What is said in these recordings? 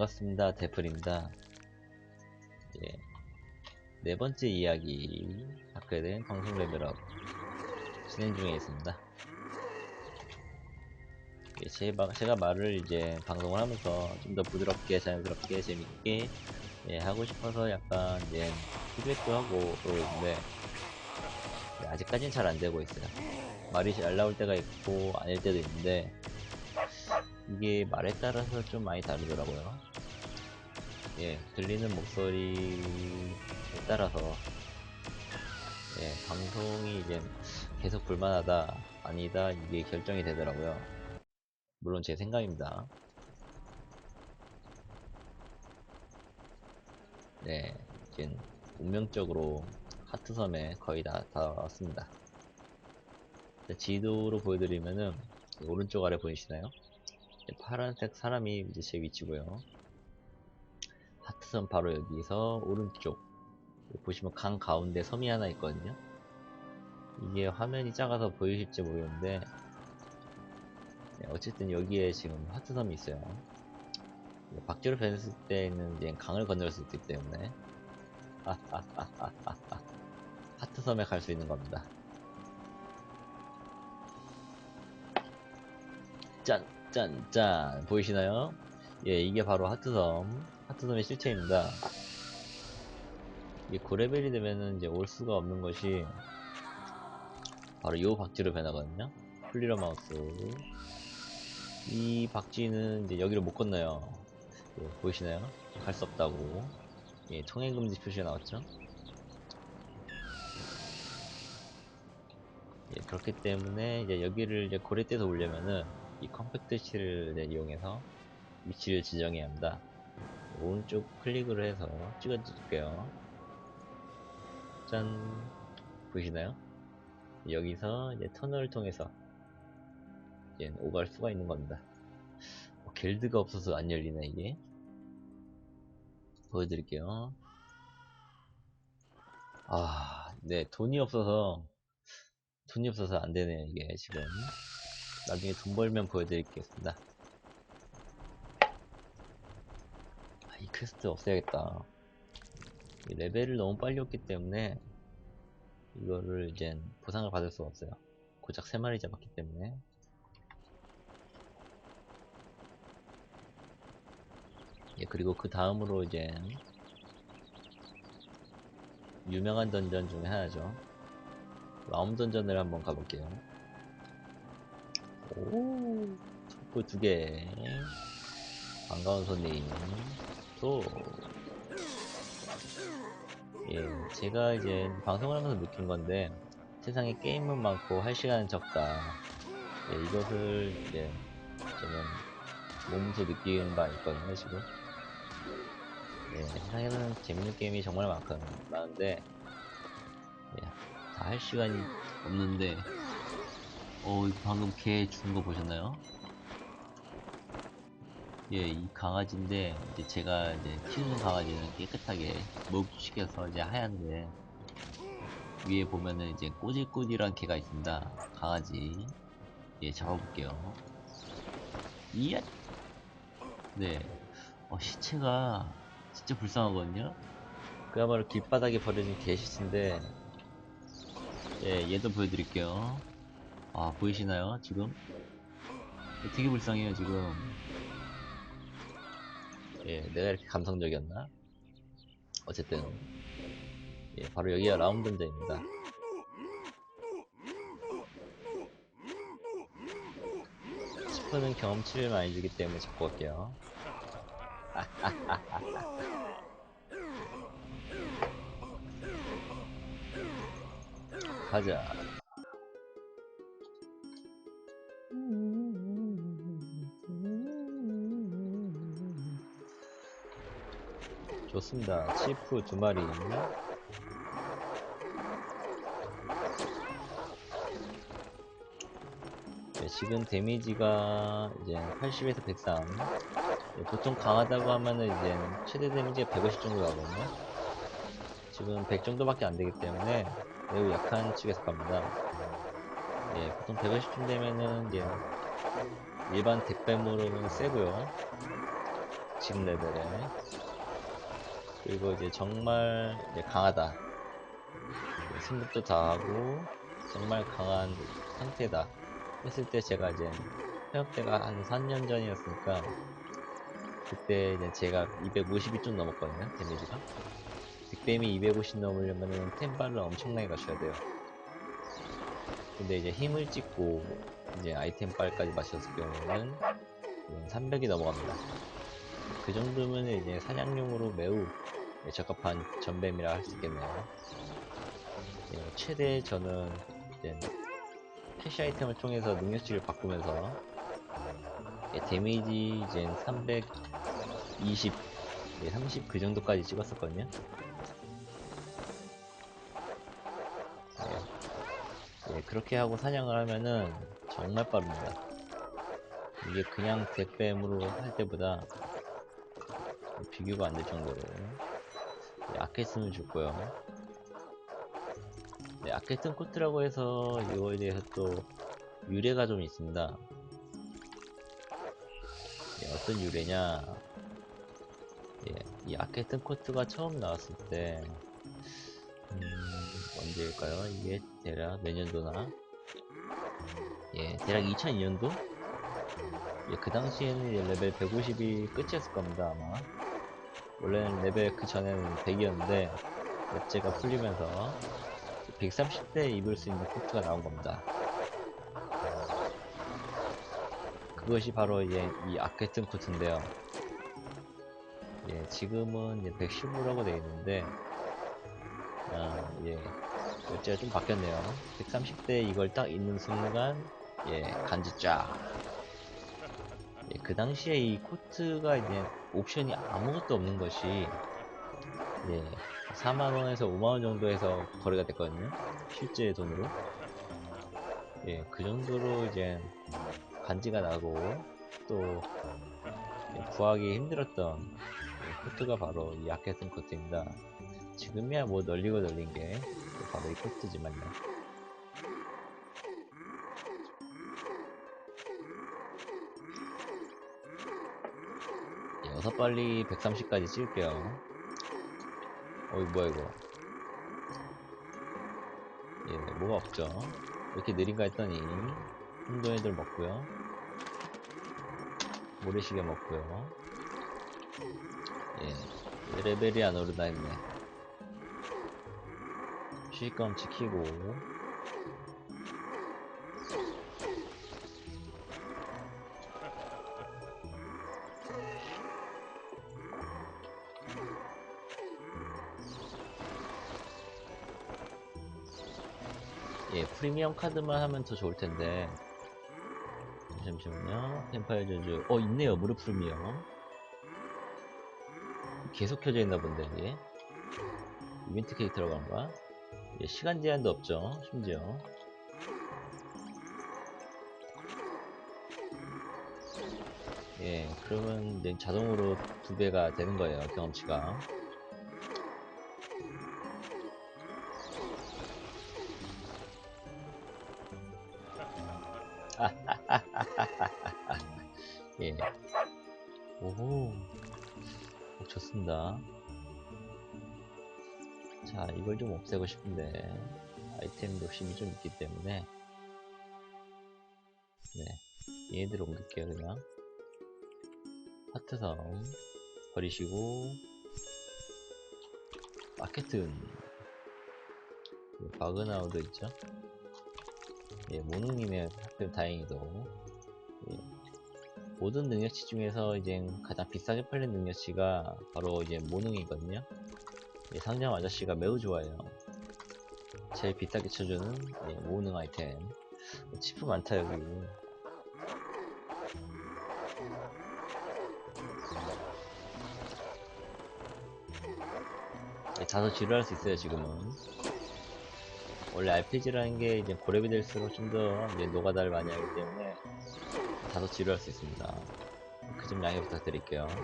반갑습니다. 데플입니다. 예. 네 번째 이야기 다크된 방송 레벨업 진행 중에 있습니다. 예, 제, 마- 제가 말을 이제 방송을 하면서 좀 더 부드럽게, 자연스럽게, 재밌게 예, 하고 싶어서 약간 이제 피드백도 하고 그러고 있는데 예, 아직까지는 잘 안 되고 있어요. 말이 잘 나올 때가 있고 아닐 때도 있는데 이게 말에 따라서 좀 많이 다르더라고요. 예, 들리는 목소리에 따라서 예, 방송이 이제 계속 불만하다 아니다 이게 결정이 되더라고요. 물론 제 생각입니다. 네, 이제 운명적으로 하트섬에 거의 다, 다 왔습니다. 자, 지도로 보여드리면은 오른쪽 아래 보이시나요? 네, 파란색 사람이 이제 제 위치고요. 하트섬 바로 여기서 오른쪽 보시면 강 가운데 섬이 하나 있거든요. 이게 화면이 작아서 보이실지 모르겠는데 네, 어쨌든 여기에 지금 하트섬이 있어요. 네, 박쥐로 변했을 때는 이제 강을 건널 수 있기 때문에 하트섬에 갈 수 있는 겁니다. 짠, 짠, 짠. 보이시나요? 예, 이게 바로 하트섬. 하트섬의 실체입니다. 이게 9레벨이 되면은 이제 올 수가 없는 것이 바로 요 박쥐로 변하거든요. 플리러 마우스. 이 박쥐는 이제 여기를 못 건너요. 예, 보이시나요? 갈 수 없다고. 예, 통행금지 표시가 나왔죠? 예, 그렇기 때문에 이제 여기를 이제 고래 떼서 오려면은 이 컴팩트 이제 이용해서 위치를 지정해야 합니다. 오른쪽 클릭을 해서 찍어줄게요. 짠 보이시나요? 여기서 이제 터널을 통해서 이제 오갈 수가 있는 겁니다. 어, 길드가 없어서 안 열리네 이게. 보여드릴게요. 아, 네 돈이 없어서 돈이 없어서 안 되네요 이게 지금. 나중에 돈 벌면 보여드리겠습니다. 아, 이 퀘스트 없애야겠다. 이 레벨을 너무 빨리 얻기 때문에 이거를 이제 보상을 받을 수가 없어요. 고작 3마리 잡았기 때문에. 예, 그리고 그 다음으로 이제 유명한 던전 중에 하나죠. 마음 던전을 한번 가볼게요. 오, 촛불 두 개. 반가운 손님. 또. 예, 제가 이제 방송을 하면서 느낀 건데, 세상에 게임은 많고 할 시간은 적다. 예, 이것을 이제 저는 몸소 느끼는 바 있거든요, 지금. 예, 세상에는 재밌는 게임이 정말 많거, 많은데, 예, 다 할 시간이 없는데, 어, 방금 개 죽은 거 보셨나요? 예, 이 강아지인데, 이제 제가 이제 키우는 강아지는 깨끗하게 목시켜서 이제 하얀데, 위에 보면은 이제 꼬질꼬질한 개가 있습니다. 강아지. 예, 잡아볼게요. 이야! 네. 어, 시체가 진짜 불쌍하거든요? 그야말로 길바닥에 버려진 개 시체인데, 예, 얘도 보여드릴게요. 아, 보이시나요? 지금? 되게 불쌍해요, 지금. 예, 내가 이렇게 감성적이었나? 어쨌든. 예, 바로 여기가 라운드전입니다. 스프는 경험치를 많이 주기 때문에 잡고 갈게요. 가자. 좋습니다. 치프 두 마리. 네, 지금 데미지가 이제 80에서 103. 네, 보통 강하다고 하면은 이제 최대 데미지가 150 정도 나거든요. 지금 100 정도밖에 안 되기 때문에 매우 약한 측에 속합니다. 예, 보통 150쯤 되면은 이제 일반 덱뱀으로는 세고요. 지금 레벨에. 그리고 이제 정말 이제 강하다. 승급도 다 하고 정말 강한 상태다. 했을 때 제가 이제 회업 때가 한 4년 전이었으니까 그때 이제 제가 250이 좀 넘었거든요. 데미지가. 빅뱀이 250 넘으려면은 템바를 엄청나게 갖춰야 돼요. 근데 이제 힘을 찍고 이제 아이템 빨까지 맞췄을 경우는 300이 넘어갑니다. 그 정도면 이제 사냥용으로 매우 적합한 전뱀이라 할 수 있겠네요. 예, 최대 저는 이제 캐시 아이템을 통해서 능력치를 바꾸면서 예, 데미지 이제 320, 예, 30 그 정도까지 찍었었거든요. 예, 예, 그렇게 하고 사냥을 하면은 정말 빠릅니다. 이게 그냥 대뱀으로 할 때보다 비교가 안 될 정도로 예, 아켓으면 좋고요. 네, 아켓슨 코트라고 해서 이거에 대해서 또 유래가 좀 있습니다. 예, 어떤 유래냐? 예, 이 아켓슨 코트가 처음 나왔을 때, 음, 언제일까요? 이게 대략 내년도나? 예, 대략 2002년도? 예, 그 당시에는 레벨 150이 끝이었을 겁니다, 아마. 원래는 레벨 그 전에는 100이었는데, 넷째가 풀리면서 130대 입을 수 있는 코트가 나온 겁니다. 그것이 바로 이제 이 아케튼 코트인데요. 예, 지금은 이제 115라고 되어 있는데, 아, 예, 글자가 좀 바뀌었네요. 130대 이걸 딱 입는 순간, 예, 간지 쫙. 예, 그 당시에 이 코트가 이제 옵션이 아무것도 없는 것이, 예, 4만원에서 5만원 정도에서 거래가 됐거든요. 실제 돈으로. 예, 그 정도로 이제 간지가 나고 또 구하기 힘들었던 이 코트가 바로 이 아케슨 코트입니다. 지금이야 뭐 널리고 널린 게 바로 이 코트지만요. 어서 빨리 130까지 찍을게요. 어이 뭐야 이거? 예 뭐가 없죠? 왜 이렇게 느린가 했더니 혼돈 애들 먹고요. 모래시계 먹고요. 예 레벨이 안 오르다 했네. 쉴감 지키고 프리미엄 카드만 하면 더 좋을 텐데. 잠시만요. 템파일 전주. 어, 있네요. 무료 프리미엄. 계속 켜져 있나 본데, 이게. 이벤트 케이크 들어간 거야? 예, 시간 제한도 없죠. 심지어. 예, 그러면 자동으로 두 배가 되는 거예요. 경험치가. 오호. 오, 좋습니다. 자, 이걸 좀 없애고 싶은데, 아이템 욕심이 좀 있기 때문에, 네. 얘네들 옮길게요, 그냥. 하트섬. 버리시고, 마케튼. 바그나우도 있죠? 예, 모누님의 하필 다행히도 예, 모든 능력치 중에서 이제 가장 비싸게 팔린 능력치가 바로 이제 모능이거든요. 예, 상점 아저씨가 매우 좋아해요. 제일 비싸게 쳐주는 예, 모능 아이템. 치프 많다 여기. 예, 다소 지루할 수 있어요 지금은. 원래 RPG라는 게 이제 고렙이 될수록 좀 더 노가다를 많이 하기 때문에 다소 지루할 수 있습니다. 그 점 양해 부탁드릴게요.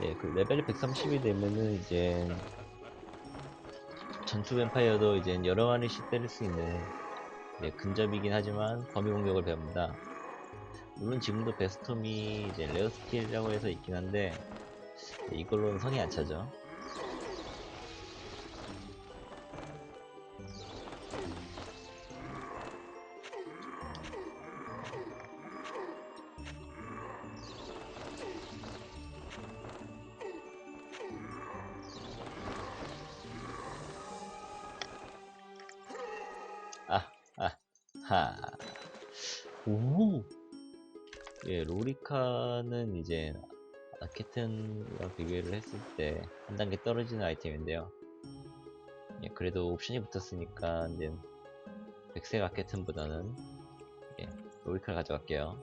예, 그 레벨이 130이 되면은 이제 전투 뱀파이어도 이제 여러 마리씩 때릴 수 있는 예, 근접이긴 하지만 범위 공격을 배웁니다. 물론 지금도 베스톰이 이제 레어 스킬이라고 해서 있긴 한데 이걸로는 성이 안 차죠. 예, 로리카는 이제 아케튼과 비교를 했을 때 한 단계 떨어지는 아이템인데요. 예, 그래도 옵션이 붙었으니까 이제 백색 아케튼보다는 예, 로리카를 가져갈게요.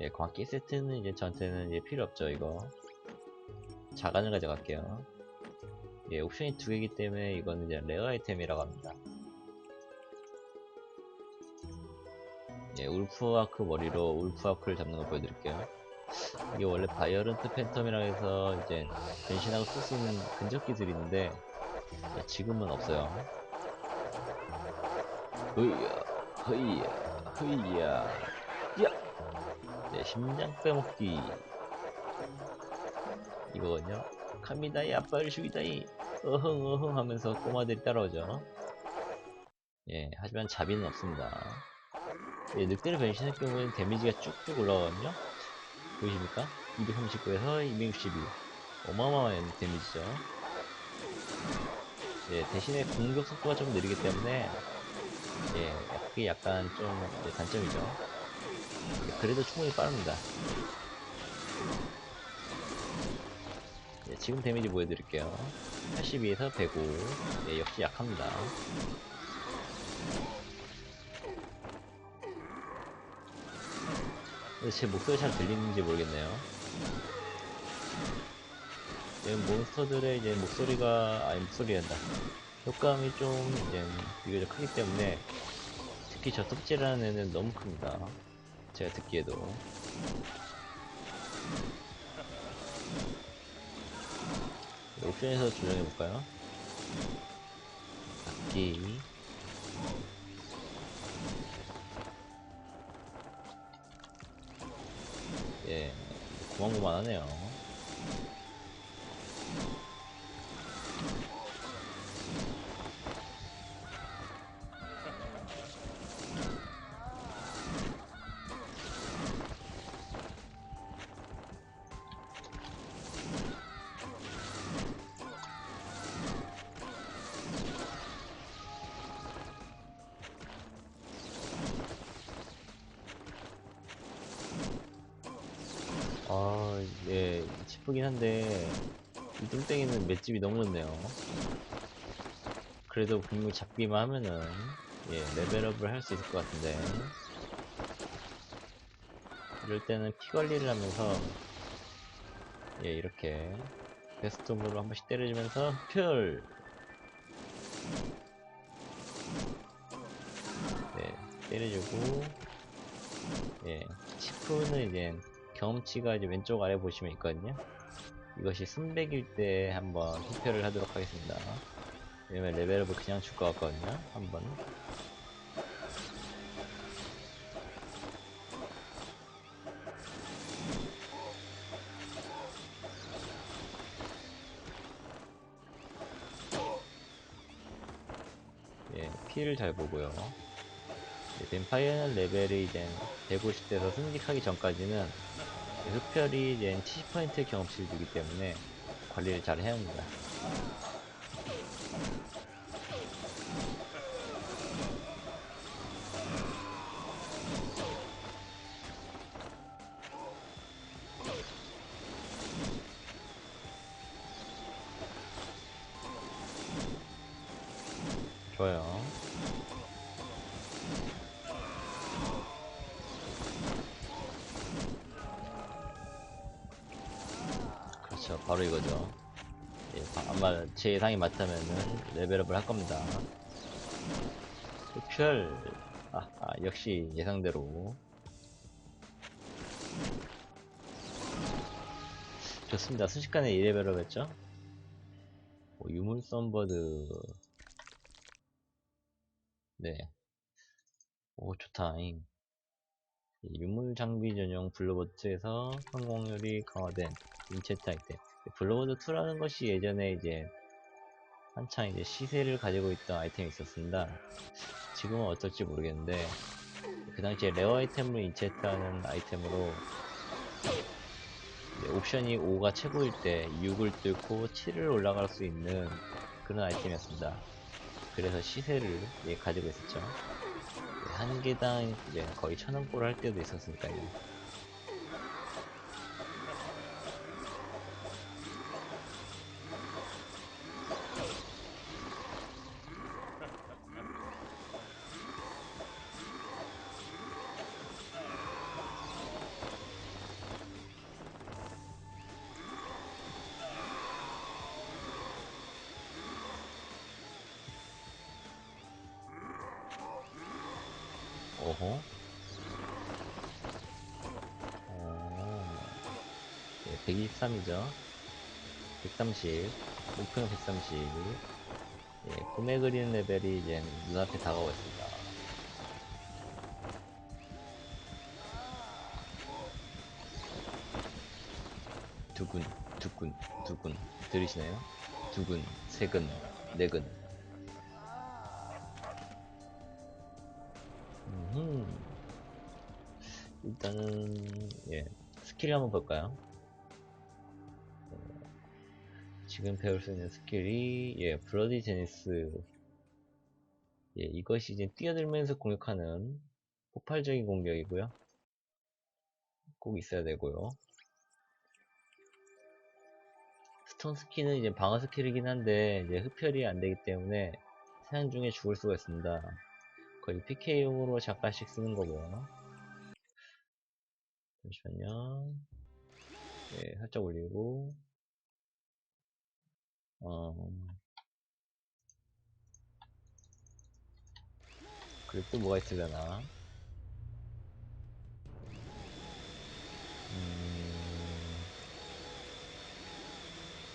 예, 광기 세트는 이제 저한테는 이제 필요 없죠, 이거. 자간을 가져갈게요. 예, 옵션이 두 개이기 때문에 이거는 이제 레어 아이템이라고 합니다. 예, 울프와크 머리로 울프와크를 잡는 거 보여드릴게요. 이게 원래 바이어런트 팬텀이라 해서 이제 변신하고 쓸 수 있는 근접 기술이 있는데 예, 지금은 없어요. 흐이야, 흐이야, 흐이야, 야! 네, 심장 빼먹기. 이거거든요. 갑니다이 아빠를 죽이다이 어흥 어흥 하면서 꼬마들이 따라오죠. 예, 하지만 자비는 없습니다. 예, 늑대를 변신할 경우에는 데미지가 쭉쭉 올라가거든요. 보이십니까? 239에서 262. 어마어마한 데미지죠. 예, 대신에 공격 속도가 좀 느리기 때문에, 예, 그게 약간 좀 이제 단점이죠. 예, 그래도 충분히 빠릅니다. 예, 지금 데미지 보여드릴게요. 82에서 105. 예, 역시 약합니다. 제 목소리 잘 들리는지 모르겠네요. 이 몬스터들의 이제 목소리가, 아니, 목소리란다. 효과음이 좀, 이제, 비교적 크기 때문에, 특히 저 톱질하는 애는 너무 큽니다. 제가 듣기에도. 옵션에서 조정해볼까요? 악기. 고만고만하네요. 예, 슬프긴 한데, 이 뚱땡이는 맷집이 너무 좋네요. 그래도 분명히 잡기만 하면은, 예, 레벨업을 할 수 있을 것 같은데. 이럴 때는 피 관리를 하면서, 예, 이렇게, 베스트홈으로 한 번씩 때려주면서, 흡혈! 네, 때려주고, 예, 치프는 이제, 경험치가 이제 왼쪽 아래 보시면 있거든요. 이것이 순백일 때 한번 투표를 하도록 하겠습니다. 왜냐면 레벨업을 그냥 줄 것 같거든요. 한번. 예, 피를 잘 보고요. 예, 뱀파이어는 레벨이 이제 150대에서 승직하기 전까지는 흡혈이 이제 70%의 경험치를 주기 때문에 관리를 잘 해야 합니다. 좋아요. 바로 이거죠. 예, 바- 아마 제 예상이 맞다면은 레벨업을 할 겁니다. 흡혈. 아, 아, 역시 예상대로. 좋습니다. 순식간에 2레벨업 했죠? 오, 유물 썬버드. 네. 오, 좋다잉. 이 유물 장비 전용 블루보트에서 성공률이 강화된 인체트 아이템. 블루보트 2라는 것이 예전에 이제 한창 이제 시세를 가지고 있던 아이템이 있었습니다. 지금은 어떨지 모르겠는데 그 당시에 레어 아이템을 인체트하는 아이템으로 옵션이 5가 최고일 때 6을 뚫고 7을 올라갈 수 있는 그런 아이템이었습니다. 그래서 시세를 예, 가지고 있었죠. 예, 한 개당 이제 거의 천 원꼴 할 때도 있었으니까요. 오호. 어, 예, 123이죠. 130. 목표는 130. 예, 꿈에 그리는 레벨이 이제 눈앞에 다가오고 있습니다. 두근, 두근, 두근. 들리시나요? 두근, 세근, 네근. 음흠. 일단은 예 스킬 한번 볼까요? 어, 지금 배울 수 있는 스킬이 예 블러디 제니스 예 이것이 이제 뛰어들면서 공격하는 폭발적인 공격이고요. 꼭 있어야 되고요. 스톤 스킬은 이제 방어 스킬이긴 한데 이제 흡혈이 안 되기 때문에 사용 중에 죽을 수가 있습니다. 거의 PK용으로 잠깐씩 쓰는 거고요. 잠시만요. 예, 살짝 올리고, 어, 그리고 또 뭐가 있으려나? 음,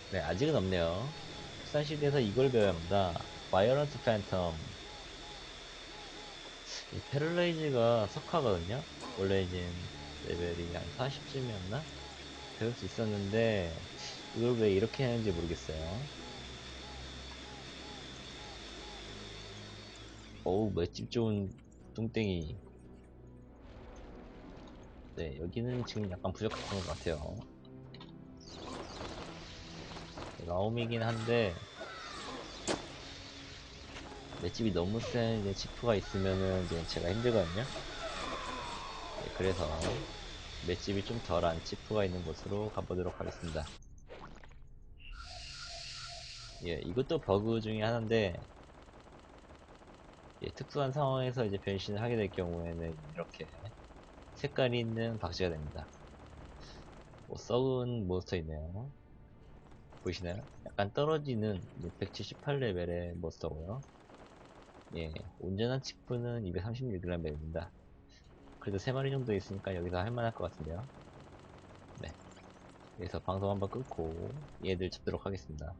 네, 아직은 없네요. 수산시대에서 이걸 배워야 합니다. 바이오런트 팬텀. 이 패럴라이즈가 석화거든요? 원래 이제 레벨이 한 40쯤이었나? 배울 수 있었는데, 이걸 왜 이렇게 하는지 모르겠어요. 어우, 맷집 좋은 뚱땡이. 네, 여기는 지금 약간 부족한 것 같아요. 라움이긴 한데, 맷집이 너무 센 이제 치프가 있으면은 이제 제가 힘들거든요. 네, 그래서 맷집이 좀 덜한 치프가 있는 곳으로 가보도록 하겠습니다. 예, 이것도 버그 중에 하나인데, 예, 특수한 상황에서 이제 변신을 하게 될 경우에는 이렇게 색깔이 있는 박쥐가 됩니다. 뭐 썩은 몬스터 있네요. 보이시나요? 약간 떨어지는 178레벨의 몬스터고요. 예, 온전한 치프는 236g입니다. 그래도 3마리 정도 있으니까 여기서 할만할 것 같은데요. 네. 그래서 방송 한번 끊고 얘들 잡도록 하겠습니다.